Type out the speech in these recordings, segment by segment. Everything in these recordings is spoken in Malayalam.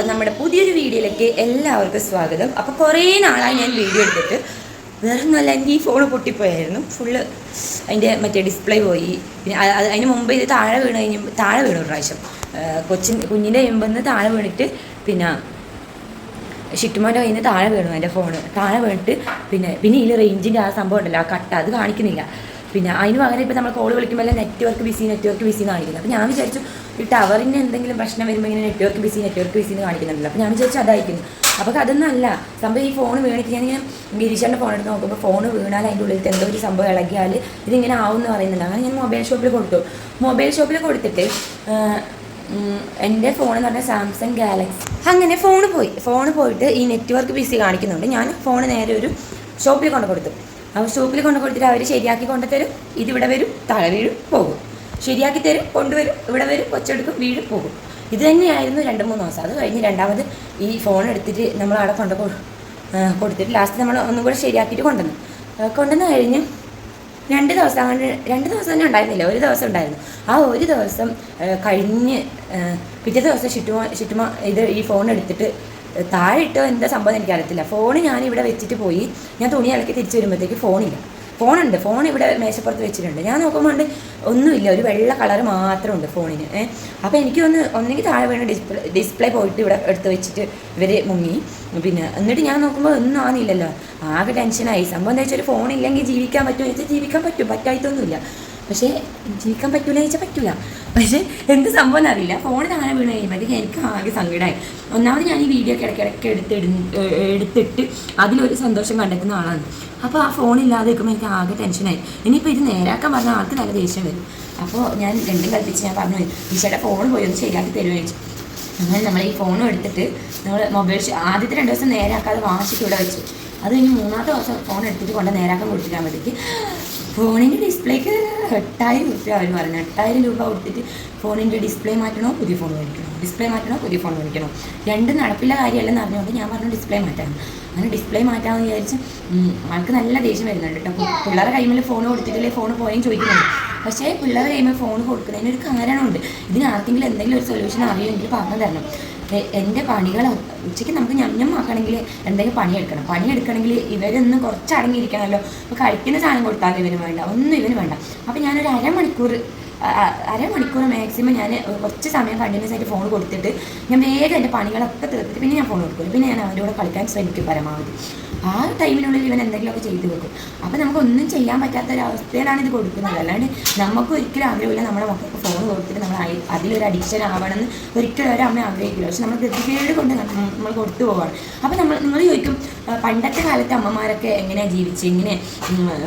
അപ്പം നമ്മുടെ പുതിയൊരു വീഡിയോയിലേക്ക് എല്ലാവർക്കും സ്വാഗതം. അപ്പോൾ കുറേ നാളായി ഞാൻ വീഡിയോ എടുത്തിട്ട് വേറെ ഒന്നുമല്ല എനിക്ക് ഈ ഫോൺ പൊട്ടിപ്പോയായിരുന്നു. ഫുള്ള് അതിന്റെ മറ്റേ ഡിസ്പ്ലേ പോയി. പിന്നെ അത് അത് അതിന് മുമ്പ് ഇത് താഴെ വീണ് കഴിഞ്ഞ് താഴെ വീണു ഒരു പ്രാവശ്യം. കൊച്ചിൻ കുഞ്ഞിന്റെ മുമ്പെന്ന് താഴെ വീണിട്ട് പിന്നെ ഷിറ്റുമാന്റെ കയ്യിൽ നിന്ന് താഴെ വീണു എന്റെ ഫോൺ താഴെ വീണിട്ട് പിന്നെ പിന്നെ ഇതിൽ റേഞ്ചിന്റെ ആ സംഭവം ഉണ്ടല്ലോ ആ കട്ട അത് കാണിക്കുന്നില്ല. പിന്നെ അതിന് പകരം ഇപ്പോൾ നമ്മൾ കോൾ വിളിക്കുമ്പോൾ നെറ്റ്വർക്ക് ബിസി നെറ്റ്വർക്ക് ബിസി എന്ന് കാണിക്കുന്നത്. അപ്പോൾ ഞാൻ വിചാരിച്ചു ഈ ടവറിന് എന്തെങ്കിലും പ്രശ്നം വരുമ്പോൾ ഇങ്ങനെ നെറ്റ്വർക്ക് ബിസി നെറ്റ്വർക്ക് ബിസി എന്ന് കാണിക്കുന്നുണ്ടല്ലോ. അപ്പോൾ ഞാൻ വിചാരിച്ചു അതായിരിക്കുന്നു അപ്പോൾ അതൊന്നും അല്ല. സംഭവം ഈ ഫോൺ വീണിട്ട് ഞാൻ ഇങ്ങനെ ഗിരീഷന്റെ ഫോൺ എടുത്ത് നോക്കുമ്പോൾ ഫോൺ വീണാൽ അതിന്റെ ഉള്ളിൽ എന്തോ ഒരു സംഭവം ഇളകിയാൽ ഇതിങ്ങനെ ആവും എന്ന് പറയുന്നുണ്ട്. അങ്ങനെ ഞാൻ മൊബൈൽ ഷോപ്പിൽ കൊടുത്തു. മൊബൈൽ ഷോപ്പിൽ കൊടുത്തിട്ട് എന്റെ ഫോൺ എന്ന് പറഞ്ഞാൽ സാംസങ് ഗാലക്സി അങ്ങനെ ഫോൺ പോയി. ഫോൺ പോയിട്ട് ഈ നെറ്റ്വർക്ക് ബിസി കാണിക്കുന്നുണ്ട്. ഞാൻ ഫോൺ നേരെ ഒരു ഷോപ്പിൽ കൊണ്ട് കൊടുത്തു. അപ്പോൾ ഷോപ്പിൽ കൊണ്ട് കൊടുത്തിട്ട് അവർ ശരിയാക്കി കൊണ്ട് തരും. ഇതിവിടെ വരും താഴെ വീഴും പോകും. ശരിയാക്കി തരും കൊണ്ടുവരും ഇവിടെ വരും കൊച്ചെടുക്കും വീഴും പോകും. ഇത് തന്നെയായിരുന്നു രണ്ട് മൂന്ന് ദിവസം. അത് കഴിഞ്ഞ് രണ്ടാമത് ഈ ഫോൺ എടുത്തിട്ട് നമ്മൾ അവിടെ കൊണ്ട് കൊടുത്തിട്ട് ലാസ്റ്റ് നമ്മൾ ഒന്നും കൂടെ ശരിയാക്കിയിട്ട് കൊണ്ടുവന്നു. കൊണ്ടുവന്ന് കഴിഞ്ഞ് രണ്ട് ദിവസം അങ്ങനെ രണ്ട് ദിവസം തന്നെ ഉണ്ടായിരുന്നില്ല ഒരു ദിവസം ഉണ്ടായിരുന്നു. ആ ഒരു ദിവസം കഴിഞ്ഞ് പിറ്റേ ദിവസം ഷിറ്റുമ ഷിറ്റുമ ഇത് ഈ ഫോൺ എടുത്തിട്ട് താഴെ ഇട്ടോ എന്താ സംഭവം എനിക്കറിയത്തില്ല. ഫോൺ ഞാൻ ഇവിടെ വെച്ചിട്ട് പോയി. ഞാൻ തുണി ഇളക്കി തിരിച്ചു വരുമ്പോഴത്തേക്ക് ഫോണില്ല ഫോണുണ്ട് ഫോൺ ഇവിടെ മേശപ്പുറത്ത് വെച്ചിട്ടുണ്ട്. ഞാൻ നോക്കുമ്പോൾ ഒന്നുമില്ല. ഒരു വെള്ള കളർ മാത്രമുണ്ട് ഫോണിന് ഏഹ് അപ്പോൾ എനിക്ക് ഒന്ന് ഒന്നെങ്കിൽ താഴെ വീണ് ഡിസ്പ്ലേ ഡിസ്പ്ലേ പോയിട്ട് ഇവിടെ എടുത്ത് വെച്ചിട്ട് ഇവർ മുങ്ങി. പിന്നെ എന്നിട്ട് ഞാൻ നോക്കുമ്പോൾ ഒന്നും ആകുന്നില്ലല്ലോ ആകെ ടെൻഷനായി സംഭവം എന്താ വെച്ചാൽ ഒരു ഫോൺ ഇല്ലെങ്കിൽ ജീവിക്കാൻ പറ്റുമോ വെച്ചാൽ ജീവിക്കാൻ പറ്റും. പറ്റായിട്ടൊന്നുമില്ല. പക്ഷേ ജീവിക്കാൻ പറ്റൂല ചോദിച്ചാൽ പറ്റൂല. പക്ഷേ എന്ത് സംഭവം അറിയില്ല ഫോൺ താഴെ വീണ് കഴിയുമ്പോഴത്തേക്ക് എനിക്ക് ആകെ സങ്കടമായി ഒന്നാമത് ഞാൻ ഈ വീഡിയോ ഒക്കെ ഇടയ്ക്കിടയ്ക്ക് എടുത്തിട എടുത്തിട്ട് അതിലൊരു സന്തോഷം കണ്ടെത്തുന്ന ആളാണ്. അപ്പോൾ ആ ഫോൺ ഇല്ലാതെ നിൽക്കുമ്പോൾ എനിക്ക് ആകെ ടെൻഷനായി ഇനിയിപ്പോൾ ഇത് നേരാക്കാൻ പറഞ്ഞാൽ ആൾക്ക് നല്ല ദേഷ്യം വരും. അപ്പോൾ ഞാൻ രണ്ടും കൽപ്പിച്ച് ഞാൻ പറഞ്ഞു ഈശയുടെ ഫോൺ പോയി ഒന്ന് ശരിയാക്കി തരുമോ അങ്ങനെ നമ്മൾ ഈ ഫോണും എടുത്തിട്ട് നമ്മൾ മൊബൈൽ ആദ്യത്തെ രണ്ട് ദിവസം നേരാക്കാതെ വാശിക്ക് ഇവിടെ വെച്ചു. അത് കഴിഞ്ഞ് മൂന്നാമത്തെ ദിവസം ഫോൺ എടുത്തിട്ട് കൊണ്ട് നേരാക്കാൻ കൊടുത്തിട്ടാകുമ്പോഴത്തേക്ക് ഫോണിന്റെ ഡിസ്പ്ലേക്ക് എട്ടായിരം രൂപ അവർ പറഞ്ഞു എട്ടായിരം രൂപ കൊടുത്തിട്ട് ഫോണിന്റെ ഡിസ്പ്ലേ മാറ്റണോ പുതിയ ഫോൺ മേടിക്കണോ? ഡിസ്പ്ലേ മാറ്റണോ പുതിയ ഫോൺ മേടിക്കണോ? രണ്ടും നടപ്പില്ല കാര്യമല്ലെന്ന് അറിഞ്ഞുകൊണ്ട് ഞാൻ പറഞ്ഞു ഡിസ്പ്ലേ മാറ്റാം. അങ്ങനെ ഡിസ്പ്ലേ മാറ്റാമെന്ന് വിചാരിച്ച് ആൾക്ക് നല്ല ദേഷ്യം വരുന്നുണ്ട് കേട്ടോ. പിള്ളേരെ കൈമിൽ ഫോൺ കൊടുത്തിട്ടില്ലേ ഫോൺ പോയെന്ന് ചോദിക്കുന്നുണ്ട്. പക്ഷേ പിള്ളേരുടെ കൈമിൽ ഫോൺ കൊടുക്കുന്നതിന് ഒരു കാരണമുണ്ട് ഇതിന് ആർക്കെങ്കിലും എന്തെങ്കിലും ഒരു സൊല്യൂഷൻ അറിയുമെങ്കിൽ പറഞ്ഞു തരണം. എന്റെ പണികൾ ഉച്ചയ്ക്ക് നമുക്ക് ഞമ്മമാക്കണമെങ്കിൽ എന്തെങ്കിലും പണിയെടുക്കണം. പണിയെടുക്കണമെങ്കിൽ ഇവരൊന്ന് കുറച്ച് അടങ്ങിയിരിക്കണമല്ലോ അപ്പോൾ കഴിക്കുന്ന സാധനം കൊടുത്താൽ ഇവന് വേണ്ട. ഒന്നും ഇവന് വേണ്ട. അപ്പോൾ ഞാനൊരു അരമണിക്കൂർ അരമണിക്കൂർ മാക്സിമം ഞാൻ കുറച്ച് സമയം കണ്ടിന്യൂസ് ആയിട്ട് ഫോൺ കൊടുത്തിട്ട് ഞാൻ വേഗം എന്റെ പണികളൊക്കെ തീർത്തിട്ട് പിന്നെ ഞാൻ ഫോൺ കൊടുക്കില്ല പിന്നെ ഞാൻ അവരോട് കളിക്കാൻ ശ്രമിക്കും പരമാവധി. ആ ടൈമിനുള്ളിൽ ഇവൻ എന്തെങ്കിലുമൊക്കെ ചെയ്തു വെക്കും. അപ്പോൾ നമുക്കൊന്നും ചെയ്യാൻ പറ്റാത്ത ഒരു അവസ്ഥയിലാണ് ഇത് കൊടുക്കുന്നത്. അല്ലാണ്ട് നമുക്ക് ഒരിക്കലും ആഗ്രഹമില്ല നമ്മുടെ മക്കൾക്ക് ഫോൺ കൊടുത്തിട്ട് നമ്മൾ അതിലൊരു അഡിക്ഷൻ ആവണമെന്ന് ഒരിക്കലും ഒരു അമ്മ ആഗ്രഹിക്കില്ല. പക്ഷെ നമ്മൾ ഗതികേട് കൊണ്ട് നമ്മൾ കൊടുത്തു പോവാണ്. അപ്പോൾ നമ്മൾ നിങ്ങൾ ചോദിക്കും പണ്ടത്തെ കാലത്തെ അമ്മമാരൊക്കെ എങ്ങനെയാണ് ജീവിച്ച്? ഇങ്ങനെ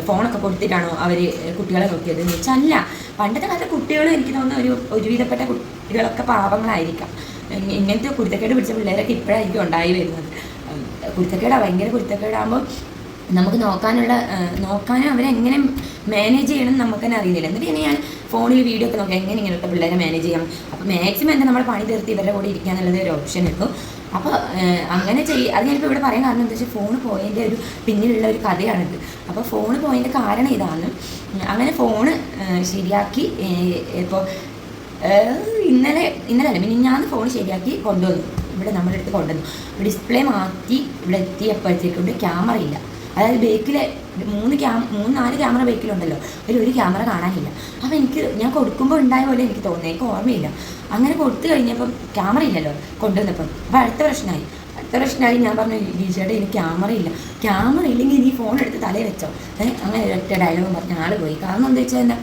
ഫോണൊക്കെ കൊടുത്തിട്ടാണോ അവർ കുട്ടികളെ നോക്കിയത് എന്ന് വെച്ചാൽ അല്ല. പണ്ടത്തെ കാലത്തെ കുട്ടികൾ എനിക്ക് തോന്നുന്ന ഒരു ഒരുവിധപ്പെട്ട കുട്ടികളൊക്കെ പാവങ്ങളായിരിക്കാം. ഇങ്ങ- ഇങ്ങനത്തെ കുരുത്തക്കേട് പിടിച്ച പിള്ളേരൊക്കെ ഇപ്പോഴായിരിക്കും ഉണ്ടായി വരുന്നത്. ഉം, കുരുത്തക്കേടാ ഭയങ്കര കുരുത്തക്കേടാകുമ്പോൾ നമുക്ക് നോക്കാനുള്ള നോക്കാനും അവരെങ്ങനെ മാനേജ് ചെയ്യണം നമുക്ക് തന്നെ അറിയുന്നില്ല. എന്നിട്ട് ഇനി ഞാൻ ഫോണിൽ വീഡിയോ ഒക്കെ നോക്കാം എങ്ങനെ ഇങ്ങനത്തെ പിള്ളേരെ മാനേജ് ചെയ്യാം? അപ്പോൾ മാക്സിമം എന്താ നമ്മൾ പണി തീർത്ത് ഇവരുടെ കൂടെ ഇരിക്കുക എന്നുള്ളത് ഒരു ഓപ്ഷൻ എടുക്കും. അപ്പോൾ അങ്ങനെ ചെയ്യ അത് ഞാനിപ്പോൾ ഇവിടെ പറയാൻ കാരണം എന്താ വെച്ചാൽ ഫോൺ പോയതിന്റെ ഒരു പിന്നിലുള്ള ഒരു കഥയാണിത് അപ്പോൾ ഫോൺ പോയതിന്റെ കാരണം ഇതാണ്. അങ്ങനെ ഫോണ് ശരിയാക്കി ഇപ്പോൾ ഇന്നലെ ഇന്നലെ അല്ല മിനിഞ്ഞാന്ന് ഫോൺ ശരിയാക്കി കൊണ്ടുവന്നു. ഇവിടെ നമ്മുടെ അടുത്ത് കൊണ്ടുവന്നു. ഡിസ്പ്ലേ മാറ്റി ഇവിടെ എത്തിയപ്പോഴത്തേക്കൊണ്ട് ക്യാമറ ഇല്ല. അതായത് ബേക്കിലെ മൂന്ന് ക്യാ മൂന്ന് നാല് ക്യാമറ ബേക്കിലുണ്ടല്ലോ അതിൽ ഒരു ക്യാമറ കാണാനില്ല. അപ്പോൾ എനിക്ക് ഞാൻ കൊടുക്കുമ്പോൾ ഉണ്ടായ പോലെ എനിക്ക് തോന്നുന്നു എനിക്ക് ഓർമ്മയില്ല. അങ്ങനെ കൊടുത്തു കഴിഞ്ഞപ്പം ക്യാമറ ഇല്ലല്ലോ കൊണ്ടുവന്നപ്പം. അപ്പോൾ അടുത്ത പ്രശ്നമായി. അടുത്ത പ്രശ്നമായി ഞാൻ പറഞ്ഞു ഗീച്ചയുടെ എനിക്ക് ക്യാമറ ഇല്ല. ക്യാമറ ഇല്ലെങ്കിൽ നീ ഫോൺ എടുത്ത് തലയിൽ വെച്ചോ. അങ്ങനെ ഒരൊറ്റ ഡയലോഗും പറഞ്ഞ ആൾ പോയി. കാരണം എന്താ വെച്ചാൽ എന്താ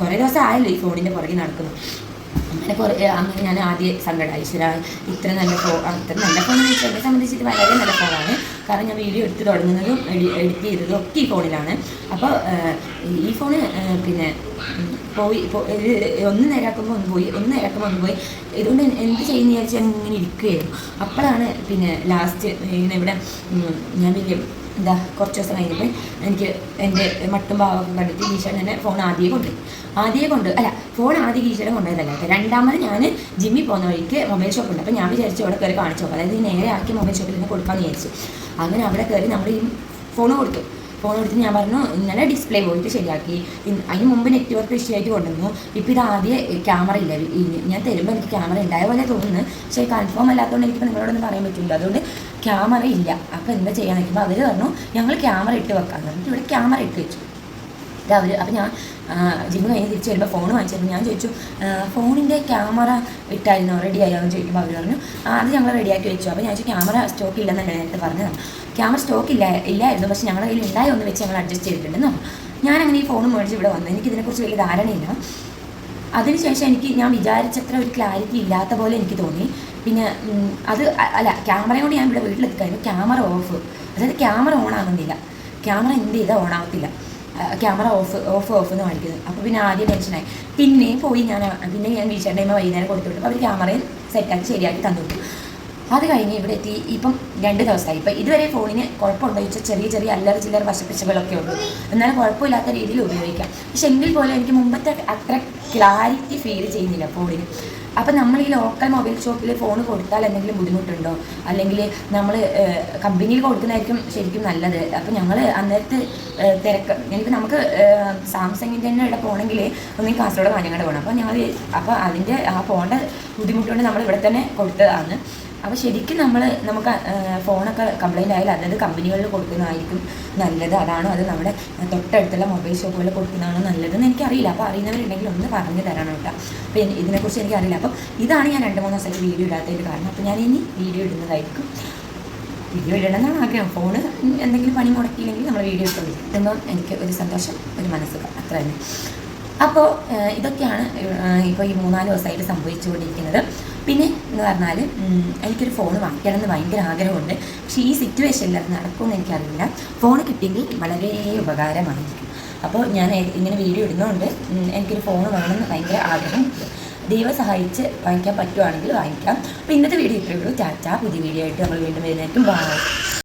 കുറേ ദിവസം ആയല്ലോ ഈ ഫോണിന്റെ പുറകെ നടക്കുന്നു അങ്ങനെ കുറേ അങ്ങനെ ഞാൻ ആദ്യം സങ്കടമായി ഈശ്വര ഇത്ര നല്ല ഫോൺ അത്ര നല്ല ഫോൺ എന്ന് സംബന്ധിച്ചിട്ട് വളരെ നല്ല ഫോണാണ് കാരണം ഞാൻ വീഡിയോ എടുത്ത് തുടങ്ങുന്നതും എഡിറ്റ് ചെയ്തതും ഒക്കെ ഈ ഫോണിലാണ് അപ്പോൾ ഈ ഫോണ് പിന്നെ പോയി ഒന്ന് നേരാക്കുമ്പോൾ ഒന്ന് പോയി ഒന്ന് നേരാക്കുമ്പോൾ ഒന്ന് പോയി. ഇതുകൊണ്ട് എന്ത് ചെയ്യുന്ന വിചാരിച്ചാൽ ഇങ്ങനെ ഇരിക്കുകയായിരുന്നു. അപ്പോഴാണ് പിന്നെ ലാസ്റ്റ് ഇങ്ങനെ ഇവിടെ ഞാൻ വലിയ എന്താ കുറച്ച് ദിവസം കഴിഞ്ഞപ്പോൾ എനിക്ക് എന്റെ മട്ടും ഭാവമൊക്കെ കണ്ടിട്ട് ഈശ്വരൻ തന്നെ ഫോൺ ആദ്യം കൊണ്ടുപോയി. ആദ്യം കൊണ്ട് അല്ല ഫോൺ ആദ്യം ഈശ്വരൻ കൊണ്ടുപോയതല്ല കേട്ടോ. രണ്ടാമത് ഞാൻ ജിമ്മിൽ പോകുന്ന വഴിക്ക് മൊബൈൽ ഷോപ്പ് ഉണ്ട്. അപ്പോൾ ഞാൻ വിചാരിച്ചു അവിടെ കയറി കാണിച്ചു നോക്കാം. അതായത് നേരെ ആക്കി മൊബൈൽ ഷോപ്പിൽ നിന്ന് കൊടുക്കാമെന്ന് വിചാരിച്ചു. അങ്ങനെ അവിടെ കയറി നമ്മൾ ഈ ഫോൺ കൊടുത്തു. ഫോൺ എടുത്ത് ഞാൻ പറഞ്ഞു ഇന്നലെ ഡിസ്പ്ലേ പോയിട്ട് ശരിയാക്കി. അതിന് മുമ്പ് നെറ്റ്വർക്ക് ഇഷ്യൂ ആയിട്ട് കൊണ്ടുവന്നു. ഇപ്പോൾ ഇത് ആദ്യം ക്യാമറ ഇല്ല. ഞാൻ തരുമ്പോൾ എനിക്ക് ക്യാമറ ഉണ്ടായ പോലെ തോന്നുന്നു. പക്ഷേ കൺഫേം അല്ലാത്തതുകൊണ്ട് എനിക്ക് നിങ്ങളോടൊന്നും പറയാൻ പറ്റില്ല. അതുകൊണ്ട് ക്യാമറ ഇല്ല. അപ്പോൾ എന്താ ചെയ്യാൻ നിൽക്കുമ്പോൾ അവർ പറഞ്ഞു ഞങ്ങൾ ക്യാമറ ഇട്ട് വെക്കാമെന്ന് പറഞ്ഞിട്ട് ഇവിടെ ക്യാമറ ഇട്ട് വെച്ചു. അവർ അപ്പോൾ ഞാൻ ജിമ്മ് കഴിഞ്ഞ് തിരിച്ച് വരുമ്പോൾ ഫോൺ വാങ്ങിച്ചിരുന്നു ഞാൻ ചോദിച്ചു ഫോണിന്റെ ക്യാമറ ഇട്ടായിരുന്നു? റെഡി എന്ന് ചോദിക്കുമ്പോൾ അവർ പറഞ്ഞു "ആ, അത് ഞങ്ങൾ റെഡിയാക്കി വെച്ചു. അപ്പോൾ ഞാൻ ചോദിച്ചു ക്യാമറ സ്റ്റോക്ക് ഇല്ലെന്നല്ലേ നേരത്തെ പറഞ്ഞത്? ക്യാമറ സ്റ്റോക്ക് ഇല്ല ഇല്ലായിരുന്നു. പക്ഷേ ഞങ്ങളുടെ കയ്യിൽ ഉണ്ടായി ഒന്ന് വെച്ച് ഞങ്ങൾ അഡ്ജസ്റ്റ് ചെയ്തിട്ടുണ്ടെന്ന് പറഞ്ഞു. അങ്ങനെ ഈ ഫോൺ മേടിച്ച് ഇവിടെ വന്നു. എനിക്കിതിനെക്കുറിച്ച് വലിയ ധാരണയില്ല. അതിനുശേഷം എനിക്ക് ഞാൻ വിചാരിച്ചത്ര ഒരു ക്ലാരിറ്റി ഇല്ലാത്ത പോലെ എനിക്ക് തോന്നി. പിന്നെ അത് അല്ല ക്യാമറയോട് ഞാൻ ഇവിടെ വീട്ടിലെത്തി കഴിയുമ്പോൾ ക്യാമറ ഓഫ് അതായത് ക്യാമറ ഓൺ ആകുന്നില്ല. ക്യാമറ എന്ത് ചെയ്താൽ ഓൺ ആവത്തില്ല. ക്യാമറ ഓഫ് ഓഫ് ഓഫ് എന്ന് കാണിക്കുന്നത് അപ്പോൾ പിന്നെ ആദ്യം ടെൻഷനായി പിന്നെയും പോയി ഞാൻ പിന്നെ ഞാൻ വീശേണ്ട ടൈം വൈകുന്നേരം കൊടുത്തു വിട്ടു അവർ ക്യാമറയിൽ സെറ്റാക്കി ശരിയാക്കി തന്നു വിട്ടു. അത് കഴിഞ്ഞ് ഇവിടെ എത്തി. ഇപ്പം രണ്ട് ദിവസമായി. ഇപ്പം ഇതുവരെ ഫോണിന് കുഴപ്പമുണ്ടോ ചോദിച്ചാൽ ചെറിയ ചെറിയ അല്ലറ ചില്ലറ വശപ്പിച്ചകളൊക്കെ ഉള്ളൂ. എന്നാലും കുഴപ്പമില്ലാത്ത രീതിയിൽ ഉപയോഗിക്കാം. പക്ഷെ എങ്കിൽ പോലും എനിക്ക് മുമ്പത്തെ അത്ര ക്ലാരിറ്റി ഫീൽ ചെയ്യുന്നില്ല ഫോണിന് അപ്പം നമ്മൾ ഈ ലോക്കൽ മൊബൈൽ ഷോപ്പിൽ ഫോൺ കൊടുത്താൽ എന്തെങ്കിലും ബുദ്ധിമുട്ടുണ്ടോ? അല്ലെങ്കിൽ നമ്മൾ കമ്പനിയിൽ കൊടുക്കുന്നതായിരിക്കും ശരിക്കും നല്ലത്. അപ്പം ഞങ്ങൾ അന്നേരത്തെ തിരക്ക് എനിക്ക് നമുക്ക് സാംസങ്ങിന്റെ തന്നെ ഇവിടെ പോകണമെങ്കിൽ ഒന്നെങ്കിൽ കാസർഗോഡ് കാഞ്ഞങ്ങാട് പോകണം അപ്പോൾ ഞങ്ങൾ അപ്പോൾ അതിന്റെ ആ ഫോണിന്റെ ബുദ്ധിമുട്ടുകൊണ്ട് നമ്മൾ ഇവിടെ തന്നെ കൊടുത്തതാണ്. അപ്പോൾ ശരിക്കും നമ്മൾ നമുക്ക് ഫോണൊക്കെ കംപ്ലൈന്റ് ആയാലും അതായത് കമ്പനികളിൽ കൊടുക്കുന്നതായിരിക്കും നല്ലത്. അതാണോ അത് നമ്മുടെ തൊട്ടടുത്തുള്ള മൊബൈൽ ഷോപ്പുകളിൽ കൊടുക്കുന്നതാണോ നല്ലതെന്ന് എനിക്കറിയില്ല. അപ്പോൾ അറിയുന്നവരുണ്ടെങ്കിൽ ഒന്ന് പറഞ്ഞു തരണം കേട്ടോ. അപ്പോൾ ഇതിനെക്കുറിച്ച് എനിക്കറിയില്ല. അപ്പോൾ ഇതാണ് ഞാൻ രണ്ട് മൂന്ന് ദിവസമായിട്ട് വീഡിയോ ഇടാത്തതിന്റെ കാരണം. അപ്പോൾ ഞാൻ ഇനി വീഡിയോ ഇടുന്നതായിരിക്കും. വീഡിയോ ഇടണമെന്നാണ് ആഗ്രഹം. ഫോണ് എന്തെങ്കിലും പണി മുടക്കിയില്ലെങ്കിൽ നമ്മൾ വീഡിയോ ഇട്ട് കിട്ടുമ്പോൾ എനിക്ക് ഒരു സന്തോഷം ഒരു മനസ്സുഖം. അത്ര തന്നെ അപ്പോൾ ഇതൊക്കെയാണ് ഇപ്പോൾ ഈ മൂന്നാൽ ദിവസമായിട്ട് സംഭവിച്ചുകൊണ്ടിരിക്കുന്നത്. പിന്നെ എന്ന് പറഞ്ഞാൽ എനിക്കൊരു ഫോൺ വാങ്ങിക്കണം എന്ന് ഭയങ്കര ആഗ്രഹമുണ്ട്. പക്ഷേ ഈ സിറ്റുവേഷനിൽ അത് നടക്കുമെന്ന് എനിക്കറിയില്ല. ഫോൺ കിട്ടിയെങ്കിൽ വളരെ ഉപകാരമായിരിക്കും അപ്പോൾ ഞാൻ ഇങ്ങനെ വീഡിയോ ഇടുന്നതുകൊണ്ട് എനിക്കൊരു ഫോൺ വേണമെന്ന് ഭയങ്കര ആഗ്രഹമുണ്ട്. ദൈവം സഹായിച്ച് വാങ്ങിക്കാൻ പറ്റുവാണെങ്കിൽ വാങ്ങിക്കാം. അപ്പോൾ ഇന്നത്തെ വീഡിയോ ഇത്രയേ ഉള്ളൂ. ചാച്ച പുതിയ വീഡിയോ ആയിട്ട് നമ്മൾ വീണ്ടും വരുന്നതായിരിക്കും.